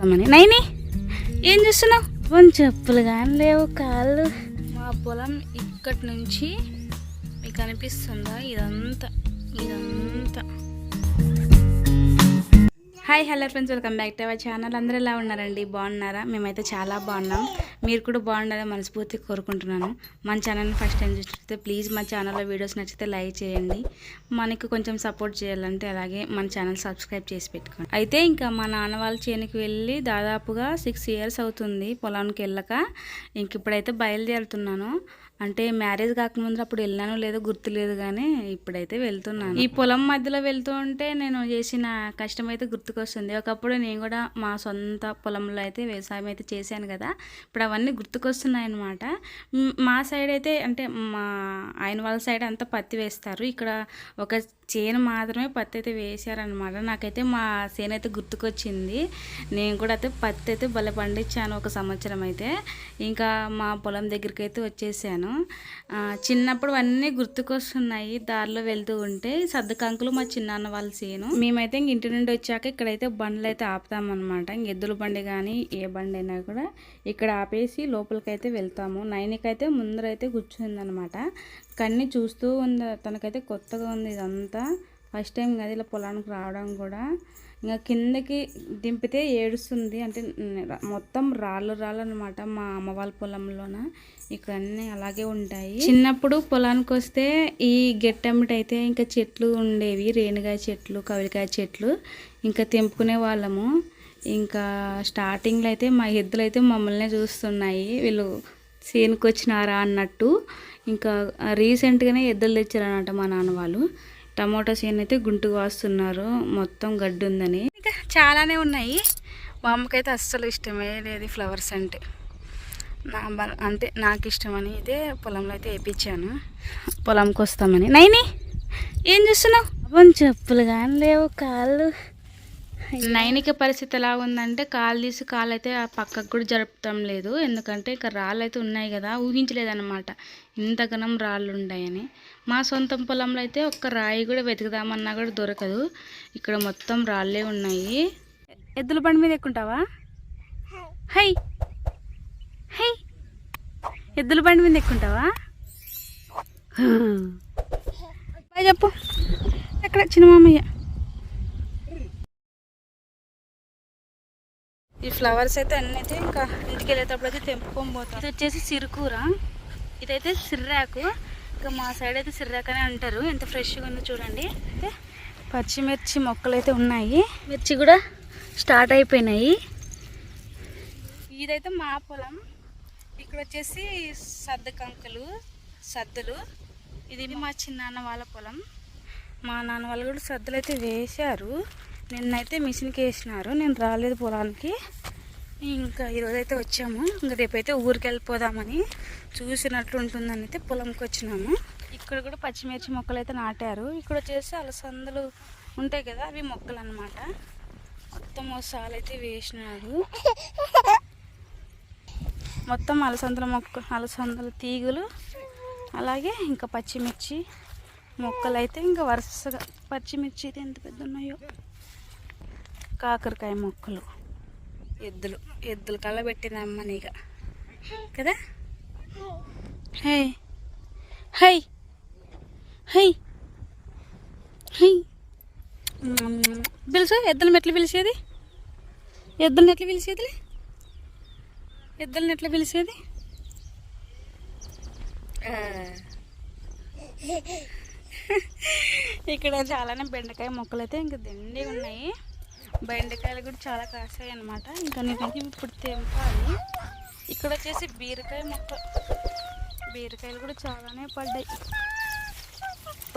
వస్తామని నైని ఏం చేస్తున్నావు? కొన్ని చెప్పులు కానీ లేవు కాళ్ళు. మా పొలం ఇక్కడి నుంచి మీకు అనిపిస్తుందా? ఇదంతా ఇదంతా. Hi hello friends welcome back to our channel. అందరూ ఎలా ఉన్నారండి? బాగున్నారా? మేమైతే చాలా బాగున్నాం. మీరు కూడా బాగుండాలని మనస్ఫూర్తి కోరుకుంటున్నాను. మన ఛానల్ని ఫస్ట్ టైం చూసినట్లయితే ప్లీజ్ మా ఛానల్లో వీడియోస్ నచ్చితే లైక్ చేయండి. మనకి కొంచెం సపోర్ట్ చేయాలంటే అలాగే మన ఛానల్ సబ్స్క్రైబ్ చేసి పెట్టుకోండి. అయితే ఇంకా మా నాన్న వాళ్ళ చేనికి వెళ్ళి దాదాపుగా సిక్స్ ఇయర్స్ అవుతుంది పొలానికి వెళ్ళక. ఇంక ఇప్పుడైతే బయలుదేరుతున్నాను. అంటే మ్యారేజ్ కాకముందు అప్పుడు వెళ్ళానో లేదో గుర్తులేదు కానీ ఇప్పుడైతే వెళ్తున్నాను. ఈ పొలం మధ్యలో వెళ్తూ ఉంటే నేను చేసిన కష్టం అయితే గుర్తుకొస్తుంది. ఒకప్పుడు నేను కూడా మా సొంత పొలంలో అయితే వ్యవసాయం అయితే చేశాను కదా. ఇప్పుడు అవన్నీ గుర్తుకొస్తున్నాయి అనమాట మా సైడ్ అయితే అంటే మా ఆయన వాళ్ళ సైడ్ అంతా పత్తి వేస్తారు. ఇక్కడ ఒక చేను మాత్రమే పత్తి అయితే వేశారనమాట నాకైతే మా చేను అయితే గుర్తుకొచ్చింది. నేను కూడా అయితే పత్తి అయితే భలే పండించాను ఒక సంవత్సరం అయితే. ఇంకా మా పొలం దగ్గరికి అయితే వచ్చేసాను. చిన్నప్పుడు అన్నీ గుర్తుకొస్తున్నాయి దారిలో వెళ్తూ ఉంటే. సర్దుకంకులు మా చిన్నాన్న వాళ్ళ సేను. మేమైతే ఇంక ఇంటి నుండి వచ్చాక ఇక్కడైతే బండ్లు అయితే ఆపుతామన్నమాట. ఇంక ఎద్దుల బండి కానీ ఏ బండి అయినా కూడా ఇక్కడ ఆపేసి లోపలికైతే వెళ్తాము. నైనికైతే ముందరైతే కూర్చుందనమాట కన్ని చూస్తూ ఉంది. తనకైతే కొత్తగా ఉంది ఇదంతా. ఫస్ట్ టైం కదా ఇలా పొలానికి రావడం కూడా. ఇంకా కిందకి దింపితే ఏడుస్తుంది. అంటే మొత్తం రాళ్ళు రాళ్ళు అనమాట మా అమ్మ వాళ్ళ పొలంలోన. ఇక్కడ అన్నీ అలాగే ఉంటాయి. చిన్నప్పుడు పొలానికి వస్తే ఈ గెట్టమిటి అయితే ఇంకా చెట్లు ఉండేవి. రేణుగాయ చెట్లు కవిలికాయ చెట్లు ఇంకా తెంపుకునే వాళ్ళము. ఇంకా స్టార్టింగ్లో అయితే మా ఎద్దులు అయితే మమ్మల్ని చూస్తున్నాయి. వీళ్ళు సేనుకొచ్చినారా అన్నట్టు. ఇంకా రీసెంట్గానే ఎద్దులు తెచ్చారనమాట మా నాన్న వాళ్ళు. టమోటా సీన్ అయితే గుంటు వాస్తున్నారు మొత్తం గడ్డి ఉందని ఇంకా చాలానే ఉన్నాయి. మా అమ్మకైతే అస్సలు ఇష్టమే లేదు ఫ్లవర్స్ అంటే. నా బ- అంటే నాకు ఇష్టమని అయితే పొలంలో అయితే వేయించాను పొలంకి వస్తామని నైని ఏం చేస్తున్నావు? అబ్బని చెప్పులు కానీ లేవు కాళ్ళు. నైనిక పరిస్థితి ఎలా ఉందంటే కాలు తీసి కాలు అయితే ఆ పక్కకు కూడా జరపటం లేదు. ఎందుకంటే ఇక రాళ్ళు అయితే ఉన్నాయి కదా ఊహించలేదన్నమాట. ఇంత గనం రాళ్ళు ఉన్నాయని మా సొంత పొలంలో అయితే ఒక్క రాయి కూడా వెతుకుదామన్నా కూడా దొరకదు. ఇక్కడ మొత్తం రాళ్ళే ఉన్నాయి. ఎద్దుల బండి మీద ఎక్కుంటావా? హై! హై! ఎద్దుల బండి మీద ఎక్కుంటావా? చెప్పు. ఎక్కడ? చిన్న మామయ్య ఈ ఫ్లవర్స్ అయితే అన్నీ అయితే ఇంకా ఇంటికి వెళ్ళేటప్పుడు అయితే తెంపుకొని పోతాం. ఇది వచ్చేసి సిరుకూర. ఇదైతే సిర్రాకు. ఇంకా మా సైడ్ అయితే సిర్రాకు అని అంటారు. ఎంత ఫ్రెష్గా ఉందో చూడండి. అయితే పచ్చిమిర్చి మొక్కలు అయితే ఉన్నాయి. మిర్చి కూడా స్టార్ట్ అయిపోయినాయి. ఇదైతే మా పొలం. ఇక్కడ వచ్చేసి సద్ద కంకులు సద్దులు. ఇది మా చిన్నాన్న వాళ్ళ పొలం. మా నాన్న వాళ్ళు కూడా సద్దులు అయితే వేశారు. నిన్నైతే మిషన్కి వేసినారు నేను రాలేదు పొలానికి. ఇంకా ఈరోజు అయితే వచ్చాము. ఇంకా రేపైతే ఊరికి వెళ్ళిపోదామని చూసినట్లు ఉంటుందని అయితే పొలంకి వచ్చినాము. ఇక్కడ కూడా పచ్చిమిర్చి మొక్కలు అయితే నాటారు. ఇక్కడ వచ్చేసి అలసందలు ఉంటాయి కదా అవి మొక్కలు అన్నమాట మొత్తం ఒకసారి అయితే వేసినారు. మొత్తం అలసందల మొక్క అలసందల తీగలు అలాగే ఇంకా పచ్చిమిర్చి మొక్కలు అయితే ఇంకా వరుసగా. పచ్చిమిర్చి అయితే ఎంత పెద్ద ఉన్నాయో కాకరకాయ మొక్కలు. ఎద్దులు ఎద్దులు కళ్ళ పెట్టిన అమ్మనిగ కదా? హై హై హై హై పిలుసు ఎద్దులను ఎట్లా పిలిచేది? ఎద్దులను ఎట్లా పిలిచేది? ఎద్దులను ఎట్లా పిలిచేది. ఇక్కడ చాలానే బెండకాయ మొక్కలు అయితే ఇంకా దండి ఉన్నాయి. బెండకాయలు కూడా చాలా కాసాయి అనమాట ఇంకా నేను ఇప్పుడు తెంపాలి. ఇక్కడ వచ్చేసి బీరకాయ మొక్క. బీరకాయలు కూడా చాలానే పడ్డాయి.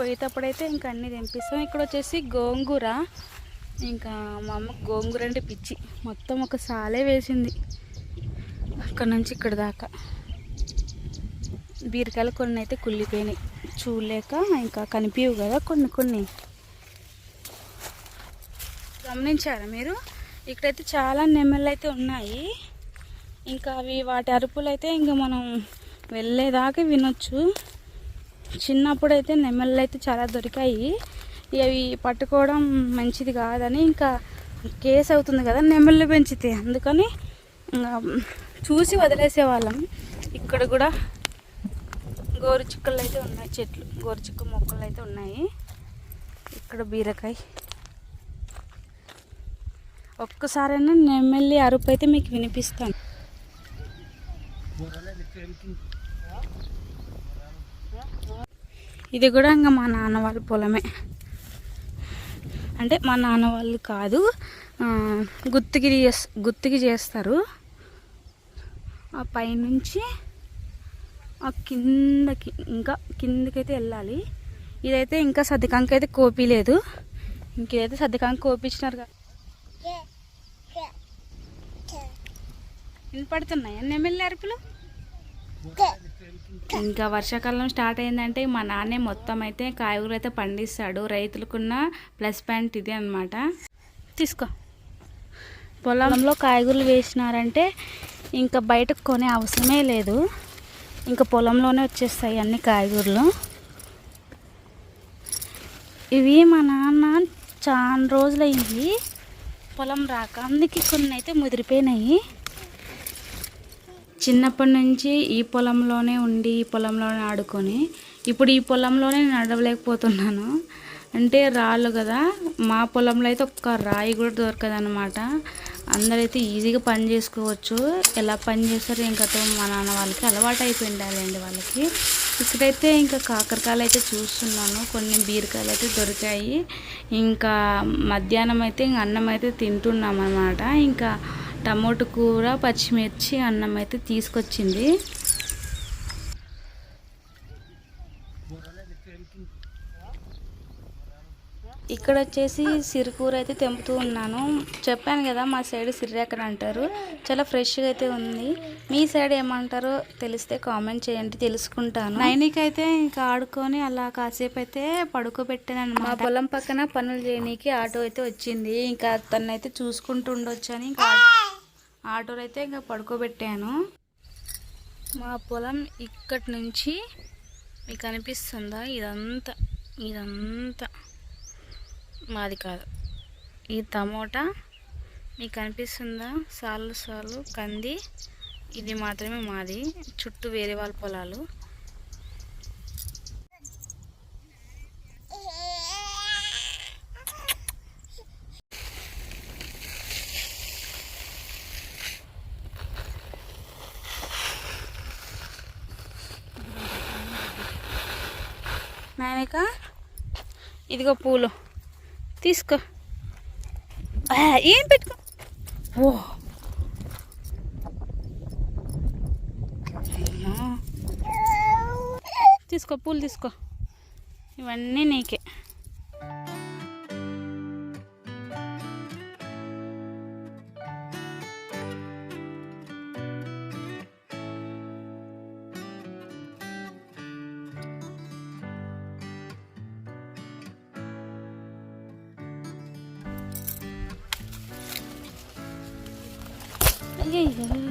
పోయేటప్పుడైతే ఇంకా అన్నీ తెంపిస్తాం. ఇక్కడ వచ్చేసి గోంగూర. ఇంకా మా అమ్మ గోంగూర అంటే పిచ్చి. మొత్తం ఒక సాలే వేసింది. అక్కడ నుంచి ఇక్కడ దాకా. బీరకాయలు కొన్ని అయితే కుళ్ళిపోయినాయి. చూడలేక ఇంకా కనిపించవు కదా కొన్ని కొన్ని. గమనించారా మీరు? ఇక్కడైతే చాలా నెమ్మలు అయితే ఉన్నాయి. ఇంకా అవి వాటి అరుపులు అయితే ఇంకా మనం వెళ్ళేదాకా వినొచ్చు. చిన్నప్పుడైతే నెమ్మలు అయితే చాలా దొరికాయి. అవి పట్టుకోవడం మంచిది కాదని ఇంకా కేసు అవుతుంది కదా నెమళ్ళు పెంచితే. అందుకని ఇంకా చూసి వదిలేసేవాళ్ళం. ఇక్కడ కూడా గోరుచిక్కలు అయితే ఉన్నాయి చెట్లు గోరుచిక్క మొక్కలు అయితే ఉన్నాయి. ఇక్కడ బీరకాయ. ఒక్కసారైనా నెమ్మల్లి అరుపు అయితే మీకు వినిపిస్తాను. ఇది కూడా ఇంకా మా నాన్న వాళ్ళ పొలమే. అంటే మా నాన్న వాళ్ళు కాదు గుత్తికి గుత్తికి చేస్తారు. ఆ పైనుంచి ఆ కిందకి ఇంకా కిందకైతే వెళ్ళాలి. ఇదైతే ఇంకా సర్దికాంక అయితే కోపిలేదు ఇంకేదైతే సర్దికాంక కోపించినారు కదా వినపడుతున్నాయా నెమ్మెల్లి అరుపులు ఇంకా వర్షాకాలం స్టార్ట్ అయిందంటే మా నాన్నే మొత్తం అయితే కాయగూరలు అయితే పండిస్తాడు. రైతులకున్న ప్లస్ పాయింట్ ఇది అనమాట తీసుకో. పొలంలో కాయగూరలు వేసినారంటే ఇంకా బయటకు కొనే అవసరమే లేదు. ఇంకా పొలంలోనే వచ్చేస్తాయి అన్ని కాయగూరలు. ఇవి మా నాన్న చాలా రోజులైంది పొలం రాక అందుకే కొన్ని అయితే ముదిరిపోయినాయి. చిన్నప్పటి నుంచి ఈ పొలంలోనే ఉండి ఈ పొలంలోనే ఆడుకొని ఇప్పుడు ఈ పొలంలోనే నడవలేకపోతున్నాను. అంటే రాళ్ళు కదా మా పొలంలో అయితే ఒక్క రాయి కూడా దొరకదు అనమాట అందరైతే ఈజీగా పని చేసుకోవచ్చు. ఎలా పని చేస్తారో ఇంకా మా నాన్న వాళ్ళకి అలవాటు అయిపోయిండాలండి వాళ్ళకి. ఇక్కడైతే ఇంకా కాకరకాయలు అయితే చూస్తున్నాను. కొన్ని బీరకాయలు అయితే దొరికాయి. ఇంకా మధ్యాహ్నం అయితే ఇంక అన్నం అయితే తింటున్నాం అనమాట ఇంకా టమోటో కూర పచ్చిమిర్చి అన్నం అయితే తీసుకొచ్చింది. ఇక్కడ వచ్చేసి సిరుకూర అయితే తెంపుతూ ఉన్నాను. చెప్పాను కదా మా సైడ్ సిర్రెక్కన అంటారు. చాలా ఫ్రెష్గా అయితే ఉంది. మీ సైడ్ ఏమంటారో తెలిస్తే కామెంట్ చేయండి తెలుసుకుంటాను. నైనికి అయితే ఇంకా ఆడుకొని అలా కాసేపు అయితే పడుకోబెట్టాను అనమాట మా పొలం పక్కన పనులు చేయనీకి ఆటో అయితే వచ్చింది. ఇంకా తనైతే చూసుకుంటూ ఉండొచ్చు అని ఇంకా ఆటోలో అయితే ఇంకా పడుకోబెట్టాను. మా పొలం ఇక్కడి నుంచి మీకు అనిపిస్తుందా? ఇదంతా ఇదంతా మాది కాదు. ఈ టమోటా మీకు అనిపిస్తుందా? సాలు సాలు కంది ఇది మాత్రమే మాది. చుట్టూ వేరే వాళ్ళ పొలాలు. నాయక ఇదిగో పూలు. తీసుకో. ఏం పెట్టుకో ఓ. తీసుకో పూలు తీసుకో. ఇవన్నీ నీకే. 这以